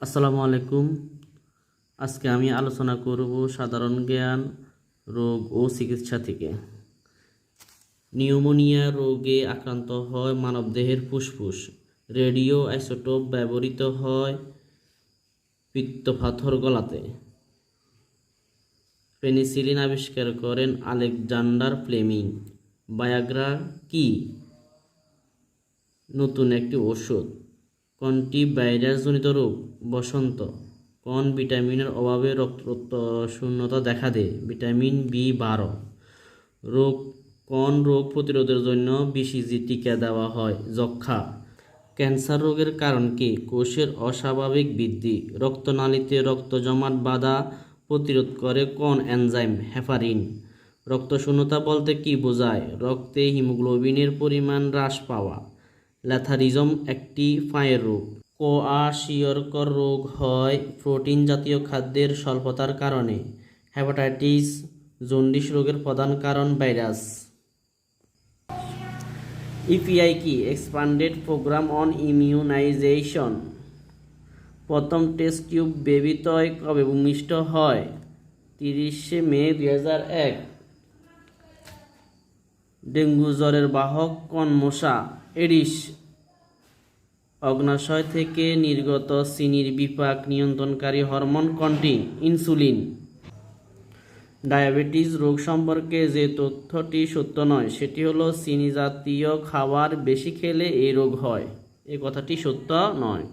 আসসালামু আলাইকুম। আজকে আমি আলোচনা করব সাধারণ জ্ঞান, রোগ ও চিকিৎসা থেকে। নিউমোনিয়া রোগে আক্রান্ত হয় মানবদেহের ফুসফুস। রেডিও আইসোটোপ ব্যবহৃত হয় পিত্তপাথর গলাতে। পেনিসিলিন আবিষ্কার করেন আলেকজান্ডার ফ্লেমিং। বায়াগ্রা কি? নতুন একটি ওষুধ কোনটি ভাইরাসজনিত রোগ? বসন্ত। কোন ভিটামিনের অভাবে রক্ত শূন্যতা দেখা দেয়? ভিটামিন বি বারো। রোগ, কোন রোগ প্রতিরোধের জন্য বিসিজি টিকা দেওয়া হয়? যক্ষা ক্যান্সার রোগের কারণ কি? কোষের অস্বাভাবিক বৃদ্ধি। রক্তনালীতে রক্ত জমাট বাধা প্রতিরোধ করে কোন এনজাইম? হেপারিন রক্তশূন্যতা বলতে কি বোঝায়? রক্তে হিমোগ্লোবিনের পরিমাণ হ্রাস পাওয়া। ল্যাথারিজম একটি পায়ের রোগ। কোয়াশিয়রকর রোগ হয় প্রোটিন জাতীয় খাদ্যের স্বল্পতার কারণে। হেপাটাইটিস, জন্ডিস রোগের প্রধান কারণ ভাইরাস। ইপিআই কি? Expanded programme on immunisation. প্রথম টেস্ট টিউব বেবি তয় কবে? ভূমিষ্ঠ হয় তিরিশে মে দুই হাজার এক। ডেঙ্গু জ্বরের বাহক কোন মশা এডিস অগ্নাশয় থেকে নির্গত চিনির বিপাক নিয়ন্ত্রণকারী হরমোন কোনটি? ইনসুলিন। ডায়াবেটিস রোগ সম্পর্কে যে তথ্যটি সত্য নয়, সেটি হলো চিনি জাতীয় খাবার বেশি খেলে এই রোগ হয়। এ কথাটি সত্য নয়।